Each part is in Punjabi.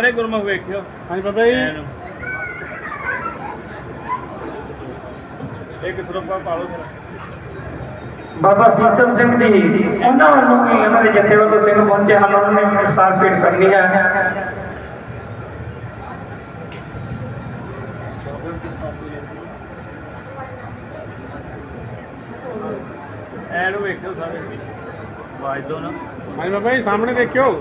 ਬਾਬੇ ਗੁਰਮੁਖ ਵੇਖਿਓ। ਹਾਂਜੀ ਬਾਬਾ ਜੀ। ਐਨ। ਇੱਕ ਸਰੋਪਾ ਪਾ ਲਓ ਫਿਰ ਬਾਬਾ ਸੀਤਲ ਸਿੰਘ ਜੀ ਉਹਨਾਂ ਵੱਲੋਂ ਵੀ ਉਹਨਾਂ ਦੇ ਜਥੇ ਵੱਲੋਂ ਸਿੰਘ ਪਹੁੰਚੇ ਹਨ ਉਹਨਾਂ ਨੇ ਵੀ ਦਸਤਾਰ ਭੇਟ ਕਰਨੀ ਹੈ? ਐਨ ਵੇਖਿਓ ਸਾਰੇ। ਆਵਾਜ਼ ਦੋ ਨਾ। ਹਾਂਜੀ ਬਾਬਾ ਜੀ ਸਾਹਮਣੇ ਦੇਖਿਓ।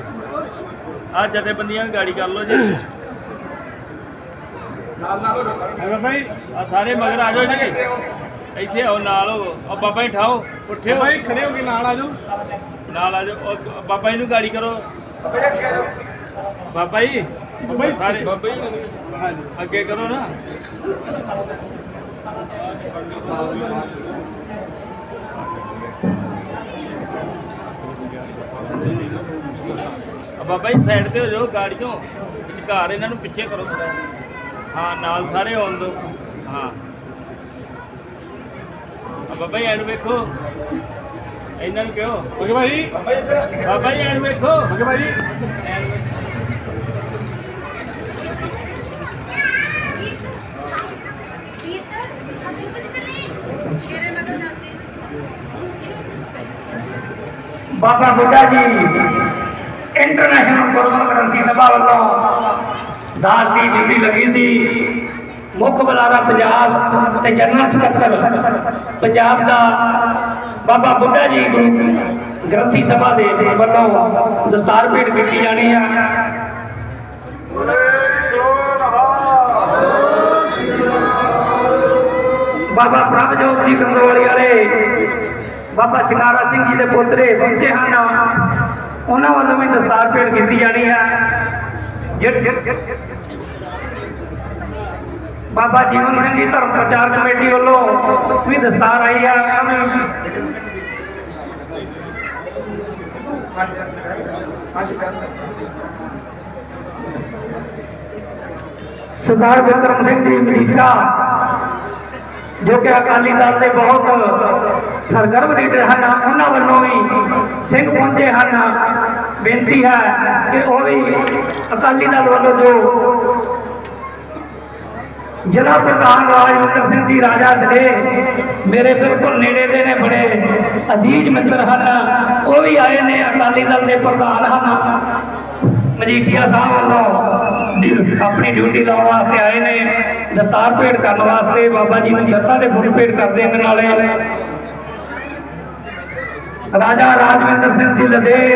ਆ ਜਥੇਬੰਦੀਆਂ ਵੀ ਗਾੜੀ ਕਰ ਲਓ ਜੀ। ਆ ਸਾਰੇ ਮਗਰ ਆ ਜਾਓ ਜੀ। ਇੱਥੇ ਆਓ। ਨਾਲ ਹੋ। ਉਹ ਬਾਬਾ ਜੀ ਠਾਓ ਉੱਠਿਓ ਜੀ ਖੜੇ ਹੋ ਕੇ ਨਾਲ ਆ ਜਾਓ। ਨਾਲ ਆ ਜਾਓ। ਬਾਬਾ ਜੀ ਨੂੰ ਗਾੜੀ ਕਰੋ। ਬਾਬਾ ਜੀ ਬਾਬਾ ਸਾਰੇ ਬਾਬਾ ਜੀ। ਅੱਗੇ ਕਰੋ ਨਾ। ਬਾਬਾ ਜੀ ਸਾਈਡ ਤੇ ਹੋ ਜਾਓ ਗਾੜੀਆਂ ਵਿਚਕਾਰ ਇਹਨਾਂ ਨੂੰ ਪਿੱਛੇ ਕਰੋ ਥੋੜ੍ਹਾ। ਹਾਂ ਨਾਲ ਸਾਰੇ ਆਉਣ ਦੋ। ਹਾਂ। ਆ ਬਾਬਾ ਜੀ ਐਨ ਵੇਖੋ। ਇਹਨਾਂ ਨੂੰ ਕਿਹੋ? ਓਕੇ ਭਾਈ। ਬਾਬਾ ਜੀ ਐਨ ਵੇਖੋ। ਓਕੇ ਭਾਈ। ਐਨ ਵੇਖੋ ਬਾਬਾ ਬੁੱਢਾ ਜੀ। ਇੰਟਰਨੈਸ਼ਨਲ ਗੁਰਮਤਿ ਗ੍ਰੰਥੀ ਸਭਾ ਵੱਲੋਂ ਦਾਸ ਦੀ ਡਿਊਟੀ ਲੱਗੀ ਸੀ। ਮੁੱਖ ਬੁਲਾਰਾ ਪੰਜਾਬ ਤੇ ਜਨਰਲ ਸਕੱਤਰ ਪੰਜਾਬ ਦਾ ਬਾਬਾ ਬੁੱਢਾ ਜੀ ਗੁਰੂ ਗ੍ਰੰਥੀ ਸਭਾ ਦੇ ਵੱਲੋਂ ਦਸਤਾਰ ਭੇਟ ਕੀਤੀ ਜਾਣੀ ਆ। ਬਾਬਾ ਪ੍ਰਭਜੋਤ ਜੀ ਗੰਗੋਵਾਲੀ ਵਾਲੇ ਬਾਬਾ ਸ਼ਿਕਾਰਾ ਸਿੰਘ ਜੀ ਦੇ ਪੋਤਰੇ ਪਹੁੰਚੇ ਹਨ। ਉਹਨਾਂ ਵੱਲੋਂ ਵੀ ਦਸਤਾਰ ਭੇਟ ਕੀਤੀ ਜਾਣੀ ਹੈ ਬਾਬਾ ਜੀਵਨ ਸਿੰਘ ਜੀ ਧਰਮ ਪ੍ਰਚਾਰ ਕਮੇਟੀ ਵੱਲੋਂ ਵੀ ਦਸਤਾਰ ਆਈ ਆ। ਸਰਦਾਰ ਵਿਕਰਮ ਸਿੰਘ ਜੀ ਮਜੀਠਾ ਜੋ ਕਿ ਅਕਾਲੀ ਦਲ ਦੇ ਬਹੁਤ ਸਰਗਰਮ ਲੀਡਰ ਹਨ ਉਹਨਾਂ ਵੱਲੋਂ ਵੀ ਸਿੰਘ ਪਹੁੰਚੇ ਹਨ। ਬੇਨਤੀ ਹੈ ਕਿ ਉਹ ਵੀ ਅਕਾਲੀ ਦਲ ਵੱਲੋਂ ਜੋ ਜ਼ਿਲ੍ਹਾ ਪ੍ਰਧਾਨ ਰਾਜਵਿੰਦਰ ਸਿੰਘ ਜੀ, ਰਾਜਾ ਦਲੇ ਮੇਰੇ ਬਿਲਕੁਲ ਨੇੜੇ ਦੇ ਨੇ, ਬੜੇ ਅਜੀਜ਼ ਮਿੱਤਰ ਹਨ। ਉਹ ਵੀ ਆਏ ਨੇ, ਅਕਾਲੀ ਦਲ ਦੇ ਪ੍ਰਧਾਨ ਹਨ। ਮਜੀਠੀਆ ਸਾਹਿਬ ਵੱਲੋਂ ਆਪਣੀ ਡਿਊਟੀ ਲਾਉਣ ਵਾਸਤੇ ਆਏ ਨੇ। ਦਸਤਾਰ ਭੇਟ ਕਰਨ ਵਾਸਤੇ ਬਾਬਾ ਜੀ ਨੂੰ ਛੱਤਾਂ ਦੇ ਫੁੱਲ ਭੇਟ ਕਰਦੇ ਨੇ ਨਾਲੇ। ਰਾਜਾ ਰਾਜਵਿੰਦਰ ਸਿੰਘ ਜੀ ਲਦੇ